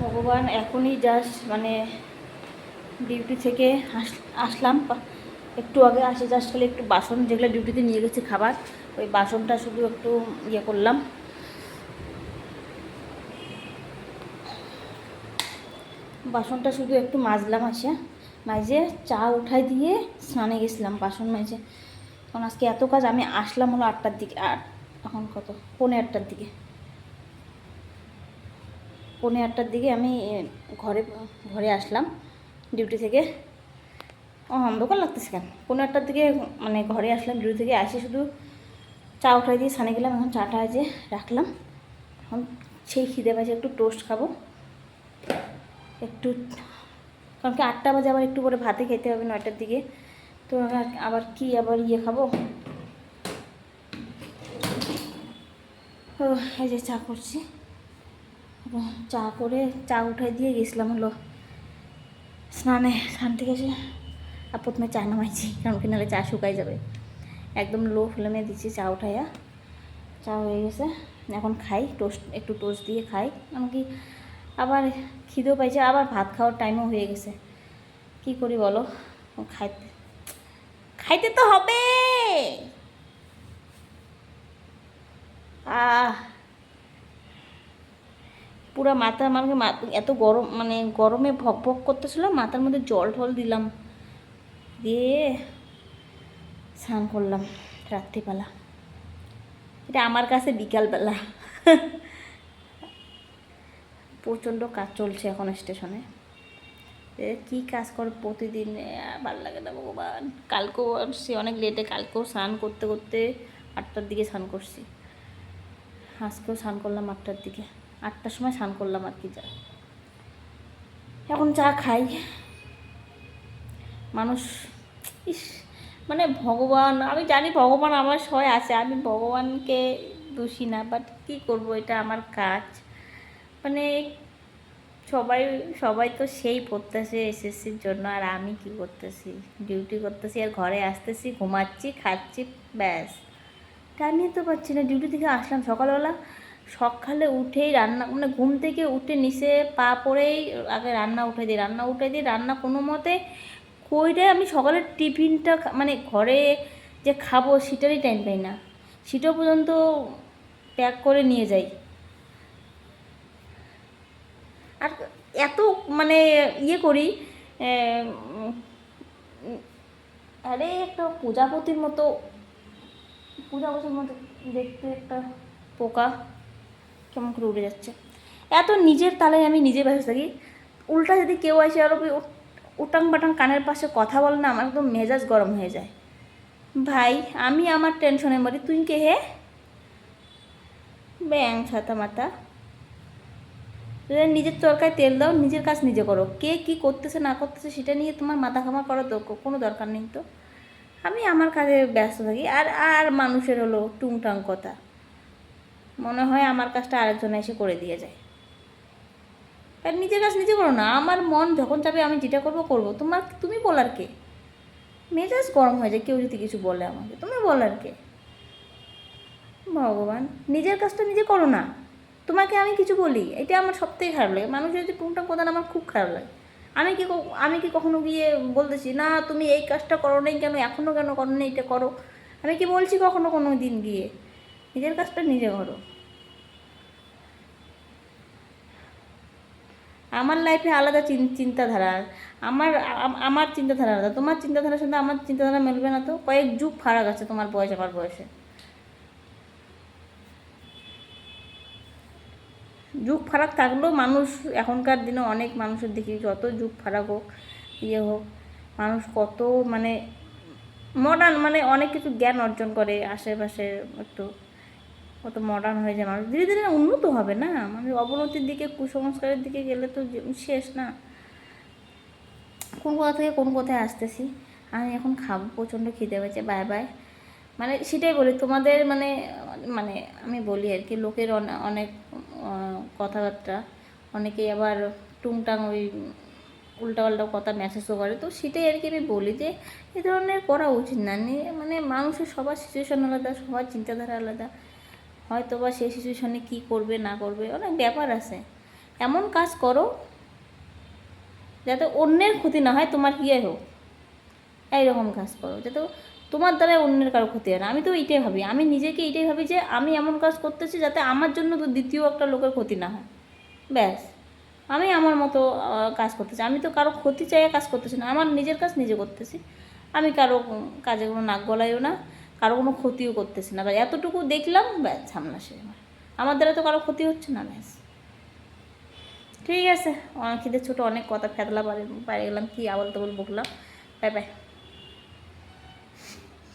ভগবান এখনই জাস্ট মানে ডিউটি থেকে আস- আসলাম। একটু আগে আসে জাস্ট খালি একটু বাসন যেগুলো ডিউটিতে নিয়ে গেছি খাবার, ওই বাসনটা শুধু একটু ইয়ে করলাম। বাসনটা শুধু একটু মাজলাম আসে। মাঝে চা উঠাই দিয়ে স্নানে গেছিলাম বাসন মেজে। কারণ আজকে এত কাজ, আমি আসলাম হলো আটটার দিকে, আর এখন কত? পৌনে আটটার দিকে। পৌনে আটটার দিকে আমি ঘরে ঘরে আসলাম, ডিউটি থেকে। অন্ধকার লাগতেছে কেন? পৌনে আটটার দিকে মানে ঘরে আসলাম, ডিউটি থেকে আসি শুধু চা উঠাই দিয়ে সানে গেলাম, এখন চাটা যে রাখলাম। এখন সেই খিদে পাইছে, একটু টোস্ট খাব। একটু, কারণ কি আটটা বাজে, আবার একটু পরে ভাতে খেতে হবে নয়টার দিকে। তো আবার- কি আবার ইয়ে খাব? ও, এই যে চা করছি। চা করে, চা উঠাই দিয়ে গেছিলাম হলো স্নানে। স্নান থেকে এসে আর প্রথমে চা নামাইছি, কারণ কি নাহলে চা শুকাই যাবে। একদম লো ফ্লেমে দিচ্ছি চা উঠাইয়া। চা হয়ে গেছে। এখন খাই টোস্ট একটু টোস্ট দিয়ে খাই। এমনকি আবার খিদেও পাইছে, আবার ভাত খাওয়ার টাইমও হয়ে গেছে। কি করি বলো? খাইতে খাইতে তো হবে! পুরো মাথা আমাকে এত গরম মানে গরমে ভক ভক করতেছিল, মাথার মধ্যে জল টল দিলাম। দিয়ে স্নান করলাম রাত্রিবেলা। এটা আমার কাছে বিকালবেলা। প্রচণ্ড কাজ চলছে এখন স্টেশনে। কি কাজ করে প্রতিদিন? ভালো লাগে না ভগবান। কালকেও সে অনেক লেটে কালকেও স্নান করতে করতে আটটার দিকে স্নান করছি। আজকেও স্নান করলাম আটটার দিকে। আটটার সময় স্নান করলাম আর কি যা। এখন চা খাই। মানুষ, ইস মানে ভগবান, আমি জানি ভগবান আমার সবাই আছে, আমি ভগবানকে দোষী না বাট কী করব, এটা আমার কাজ। মানে সবাই সবাই তো সেই পড়তেছে এসএসসির জন্য, আর আমি কি করতেছি? ডিউটি করতেছি, আর ঘরে আসতেছি, ঘুমাচ্ছি, খাচ্ছি, ব্যাস। টাইমই তো পাচ্ছি না ডিউটি থেকে আসলাম সকালবেলা। সকালে উঠেই রান্না মানে ঘুম থেকে উঠে নিচে পা পড়েই আগে রান্না উঠে দিই। রান্না উঠে দিই, রান্না কোনো মতে কইরে আমি সকালের টিফিনটা মানে ঘরে যে খাব সেটারই টাইম পাই না। সেটাও পর্যন্ত প্যাক করে নিয়ে যাই। আর এত মানে ইয়ে করি আরে একটা প্রজাপতির মতো প্রজাপতির মতো দেখতে একটা পোকা। কেমন করে উড়ে যাচ্ছে। এত নিজের তালে আমি নিজে বসে থাকি। উল্টা যদি কেউ আসে আরও উটাং বাটাং কানের পাশে কথা বলে না, আমার একদম মেজাজ গরম হয়ে যায়। ভাই, আমি আমার টেনশনে মরি তুই কে হে? ব্যাং ছাতা মাতা। নিজের তরকায় তেল দাও, নিজের কাজ নিজে করো। কে কি করতেছে, না করতেছে, সেটা নিয়ে তোমার মাথা খামা করার তো কোনো দরকার নেই তো। আমি আমার কাজে ব্যস্ত থাকি। আর আর মানুষের হলো টুংটাং কথা। মনে হয় আমার কাজটা আরেকজন এসে করে দিয়ে যায়। আর নিজের কাজ নিজে করো না, আমার মন যখন চাবে আমি যেটা করব করব। তোমার তুমি বলার কে? মেজাজ গরম হয়ে যায়, কেউ যদি কিছু বলে আমাকে, তুমি বলার কে? ভগবান, নিজের কাজটা নিজে করো না। তোমাকে আমি কিছু বলি, এটা আমার সবথেকে খারাপ লাগে। মানুষের যে টুংটাং প্রধান আমার খুব খারাপ লাগে। আমি কি আমি কি কখনো গিয়ে বলতেছি, না, তুমি এই কাজটা করো নাই কেন? এখনও কেন করো না এটা করো। আমি কি বলছি কখনো কোনো দিন গিয়ে? নিজের কাজটা নিজে করো। আমার লাইফে আলাদা চিন্তাধারা। আমার আমার চিন্তাধারা আলাদা। তোমার চিন্তাধারার সাথে আমার চিন্তাধারা মেলবে না তো? কয়েক যুগ ফারাক আছে তোমার বয়স, আমার বয়সে। যুগ ফারাক থাকলেও মানুষ, এখনকার দিনে অনেক মানুষের দেখি, যত যুগ ফারাক হোক ইয়ে হোক, মানুষ কত মানে মডার্ন মানে অনেক কিছু জ্ঞান অর্জন করে, আশেপাশে একটু। কত মডার্ন হয়ে যায় মানুষ। ধীরে ধীরে উন্নত হবে না। মানে অবনতির দিকে, কুসংস্কারের দিকে গেলে তো শেষ না। কোন কোথা থেকে কোন কোথায় আসতেছি? আমি এখন খাব, প্রচণ্ড খিদে পেয়েছে বাই বাই মানে সেটাই বলি, তোমাদের মানে মানে আমি বলি আর কি, লোকের অনেক কথাবার্তা। অনেকেই আবার টুংটাং ওই উল্টাপাল্টা কথা মেসেজও করে। তো সেটাই আর কি আমি বলি যে, এ ধরনের করা উচিত না। মানে মানুষের সবার সিচুয়েশন আলাদা, সবার চিন্তাধারা আলাদা। হয়তো বা সেই সিচুয়েশনে কী করবে, না করবে, অনেক ব্যাপার আছে। এমন কাজ করো যাতে অন্যের ক্ষতি না হয়, তোমার কি হোক। এইরকম কাজ করো, যাতে তোমার দ্বারা অন্যের কারও ক্ষতি হয় না। আমি তো এইটাই ভাবি, আমি নিজেকে এইটাই ভাবি যে আমি এমন কাজ করতেছি যাতে আমার জন্য তো দ্বিতীয় একটা লোকের ক্ষতি না হয়। ব্যাস, আমি আমার মতো কাজ করতেছি। আমি তো কারও ক্ষতি চাইয়ে কাজ করতেছি না, আমার নিজের কাজ নিজে করতেছি। আমি কারও কাজে কোনো নাক গলাইও না। কারও কোনো ক্ষতিও করতেছে না। বা এতটুকু দেখলাম, ব্যাস ঝামলা সে আমার। আমার দ্বারা তো কারও ক্ষতি হচ্ছে না, ব্যাস। ঠিক আছে ক্ষেত্রে ছোটো অনেক কথা ফেতলা পারে পারে গেলাম, কি আবল তবল বকলাম। Bye bye.